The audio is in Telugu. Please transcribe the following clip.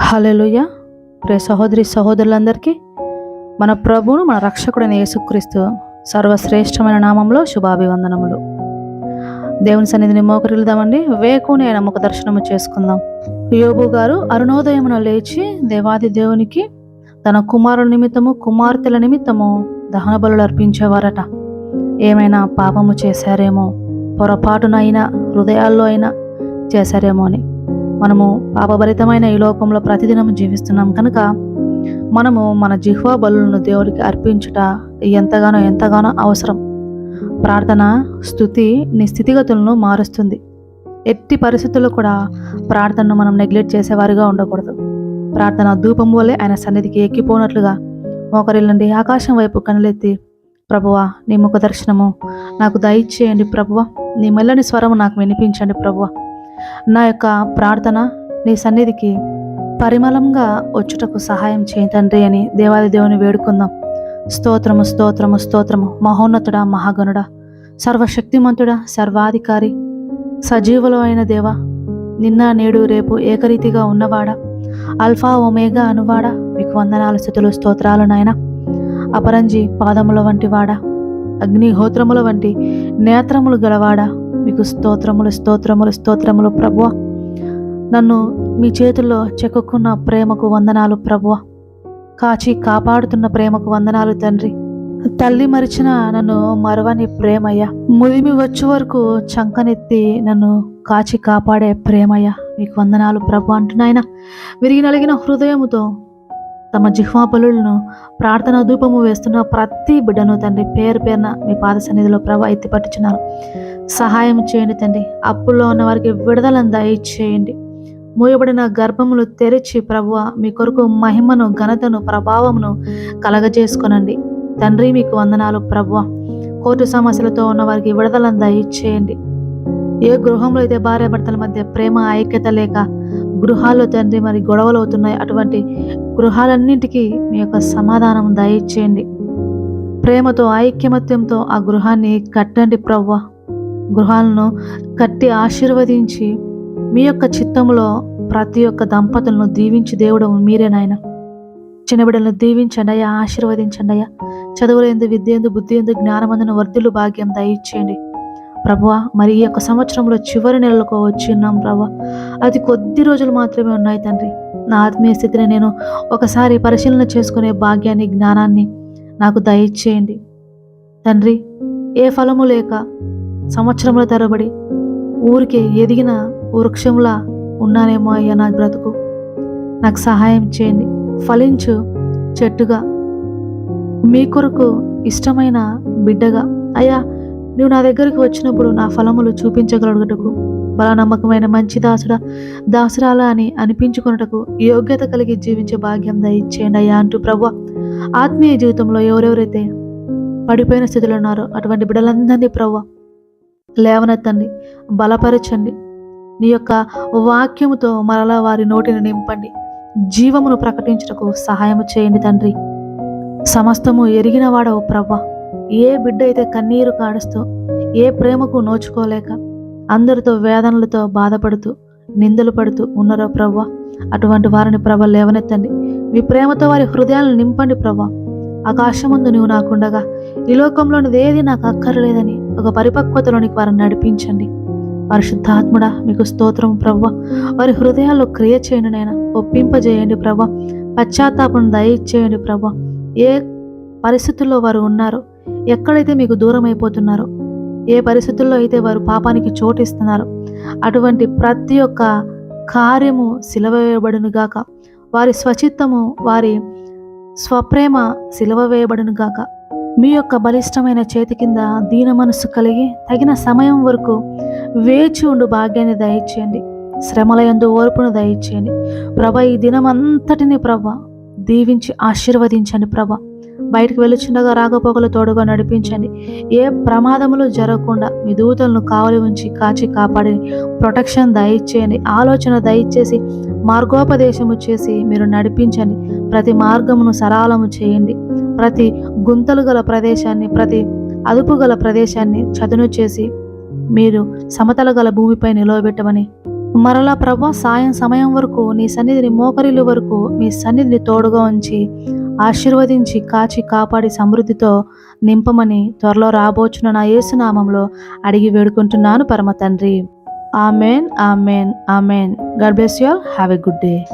హల్లెలూయా. ప్రే సహోదరి సహోదరులందరికీ మన ప్రభువును మన రక్షకుడైన యేసుక్రీస్తు సర్వశ్రేష్టమైన నామంలో శుభాభివందనములు. దేవుని సన్నిధిని మోకరిల్దామండి వేకుని ఆయన ముఖ దర్శనము చేసుకుందాం. యోబు గారు అరుణోదయమున లేచి దేవాది దేవునికి తన కుమారుల నిమిత్తము కుమార్తెల నిమిత్తము దహన బలులు అర్పించేవారట ఏమైనా పాపము చేశారేమో పొరపాటునైనా హృదయాల్లో అయినా చేశారేమో అని. మనము పాపభరితమైన ఈ లోకంలో ప్రతిదినం జీవిస్తున్నాం కనుక మనము మన జిహ్వా బలులను దేవుడికి అర్పించుట ఎంతగానో ఎంతగానో అవసరం. ప్రార్థన స్థుతి నీ స్థితిగతులను మారుస్తుంది. ఎట్టి పరిస్థితుల్లో కూడా ప్రార్థనను మనం నెగ్లెక్ట్ చేసేవారిగా ఉండకూడదు. ప్రార్థన ధూపం వల్లే ఆయన సన్నిధికి ఎక్కిపోనట్లుగా మోకరిల్లండి ఆకాశం వైపు కనులెత్తి ప్రభువా నీ ముఖ దర్శనము నాకు దయచేయండి ప్రభువా. నీ మెల్లని స్వరము నాకు వినిపించండి ప్రభువా. నా యొక్క ప్రార్థన నీ సన్నిధికి పరిమళంగా వచ్చుటకు సహాయం చేయి తండ్రి అని దేవాది దేవుని వేడుకుందాం. స్తోత్రము స్తోత్రము స్తోత్రము. మహోన్నతుడా మహాగణుడా సర్వశక్తిమంతుడా సర్వాధికారి సజీవులు అయిన దేవ నిన్న నేడు రేపు ఏకరీతిగా ఉన్నవాడా అల్ఫా ఒమేగా అనువాడా మీకు వందనాలు స్థుతులు స్తోత్రాలు నాయన. అపరంజి పాదముల వంటి వాడా అగ్నిహోత్రముల వంటి నేత్రములు గలవాడా మీకు స్తోత్రములు స్తోత్రములు స్తోత్రములు ప్రభువ. నన్ను మీ చేతుల్లో చెక్కుకున్న ప్రేమకు వందనాలు ప్రభువ. కాచి కాపాడుతున్న ప్రేమకు వందనాలు తండ్రి. తల్లి మరిచిన నన్ను మరవని ప్రేమయ్య. ముదిమి వచ్చే వరకు చంకనెత్తి నన్ను కాచి కాపాడే ప్రేమయ్య. మీకు వందనాలు ప్రభు అంటున్నాయన విరిగి నలిగిన హృదయముతో తమ జిహ్వా బలులను ప్రార్థన ధూపము వేస్తున్న ప్రతి బిడ్డను తండ్రి పేరు పేరున మీ పాద సన్నిధిలో ప్రభ ఎత్తిపట్టుచున్నాను. సహాయం చేయండి తండ్రి. అప్పుల్లో ఉన్న వారికి విడుదలను దయచేయండి. మూయబడిన గర్భములు తెరిచి ప్రభువ మీ కొరకు మహిమను ఘనతను ప్రభావమును కలగజేసుకొనండి. తండ్రి మీకు వందనాలు ప్రభువ. కోర్టు సమస్యలతో ఉన్న వారికి విడుదలను దయచేయండి. ఏ గృహంలో అయితే భార్యాభర్తల మధ్య ప్రేమ ఐక్యత లేక గృహాల్లో తండ్రి మరి గొడవలు అవుతున్నాయి అటువంటి గృహాలన్నింటికీ మీ యొక్క సమాధానం దయచేయండి. ప్రేమతో ఐక్యమత్యంతో ఆ గృహాన్ని కట్టండి ప్రవ్వ గృహాలను కట్టి ఆశీర్వదించి మీ యొక్క చిత్తంలో ప్రతి ఒక్క దంపతులను దీవించి దేవుడు మీరే నాయన. చిన్న బిడ్డలను దీవించండి అయ్యా ఆశీర్వదించండి అయ్యా చదువులు ఎందు విద్య ఎందు బుద్ధి ఎందు జ్ఞానమందున వర్ధులు భాగ్యం దయచేయండి. ప్రభువ మరి ఈ యొక్క సంవత్సరంలో చివరి నెలలకు వచ్చి ఉన్నాం ప్రభా అది కొద్ది రోజులు మాత్రమే ఉన్నాయి తండ్రి. నా ఆత్మీయ స్థితిని నేను ఒకసారి పరిశీలన చేసుకునే భాగ్యాన్ని జ్ఞానాన్ని నాకు దయచేయండి. తండ్రి ఏ ఫలము లేక సంవత్సరముల తరబడి ఊరికే ఎదిగిన వృక్షంలా ఉన్నానేమో అయ్యా నా బ్రతుకు. నాకు సహాయం చేయండి. ఫలించు చెట్టుగా. మీ కొరకు ఇష్టమైన బిడ్డగా. అయ్యా నువ్వు నా దగ్గరికి వచ్చినప్పుడు నా ఫలములు చూపించగలుగుటకు బల నమ్మకమైన మంచి దాసుడా దాసురాలా అని అనిపించుకున్నటకు యోగ్యత కలిగి జీవించే భాగ్యం దయచేయండి అయ్యా అంటూ ప్రభు ఆత్మీయ జీవితంలో ఎవరెవరైతే పడిపోయిన స్థితిలో ఉన్నారో అటువంటి బిడ్డలందరినీ ప్రభు లేవనెత్తండి బలపరచండి. నీ యొక్క వాక్యముతో మరలా వారి నోటిని నింపండి. జీవమును ప్రకటించుటకు సహాయము చేయండి తండ్రి. సమస్తము ఎరిగిన వాడవు ప్రవ్వ. ఏ బిడ్డ అయితే కన్నీరు కాడుస్తూ ఏ ప్రేమకు నోచుకోలేక అందరితో వేదనలతో బాధపడుతూ నిందలు పడుతూ ఉన్నారో ప్రవ్వ. అటువంటి వారిని ప్రభ లేవనెత్తండి. మీ ప్రేమతో వారి హృదయాలను నింపండి ప్రవ్వ. ఆకాశముందు నువ్వు నాకుండగా. ఈ లోకంలోనిది ఏది నాకు అక్కర్లేదని ఒక పరిపక్వతలోనికి వారిని నడిపించండి. పరిశుద్ధాత్ముడా మీకు స్తోత్రం ప్రవ్వ. వారి హృదయాల్లో క్రియ చేయండి నాయన. ఒప్పింపజేయండి ప్రవ్వ. పశ్చాత్తాపం దయచేయండి ప్రవ్వ. ఏ పరిస్థితుల్లో వారు ఉన్నారో ఎక్కడైతే మీకు దూరం అయిపోతున్నారో ఏ పరిస్థితుల్లో అయితే వారు పాపానికి చోటిస్తున్నారో అటువంటి ప్రతి ఒక్క కార్యము సిలవ వేయబడును గాక. వారి స్వచిత్తము వారి స్వప్రేమ సిలవ వేయబడును గాక. మీ యొక్క బలిష్టమైన చేతి కింద దీన మనస్సు కలిగి తగిన సమయం వరకు వేచి ఉండు భాగ్యాన్ని దయచేయండి. శ్రమల ఎందు ఓర్పును దయచేయండి. ప్రభ ఈ దినం అంతటిని ప్రభ దీవించి ఆశీర్వదించండి ప్రభ. బయటకు వెళ్ళుచుండగా రాకపోకలు తోడుగా నడిపించండి. ఏ ప్రమాదములు జరగకుండా మీ దూతలను కావలి ఉంచి కాచి కాపాడి ప్రొటెక్షన్ దయచేయండి. ఆలోచన దయచేసి మార్గోపదేశము చేసి మీరు నడిపించండి. ప్రతి మార్గమును సరళము చేయండి. ప్రతి గుంతలు గల ప్రదేశాన్ని ప్రతి అదుపు గల ప్రదేశాన్ని చదును చేసి మీరు సమతల గల భూమిపై నిలవబెట్టమని. మరలా ప్రభా సాయం సమయం వరకు నీ సన్నిధిని మోకరిల్లు వరకు మీ సన్నిధిని తోడుగా ఉంచి ఆశీర్వదించి కాచి కాపాడి సమృద్ధితో నింపమని త్వరలో రాబోచున్న నా యేసునామంలో అడిగి వేడుకుంటున్నాను పరమ తండ్రి amen amen amen. God bless you all. Have a good day.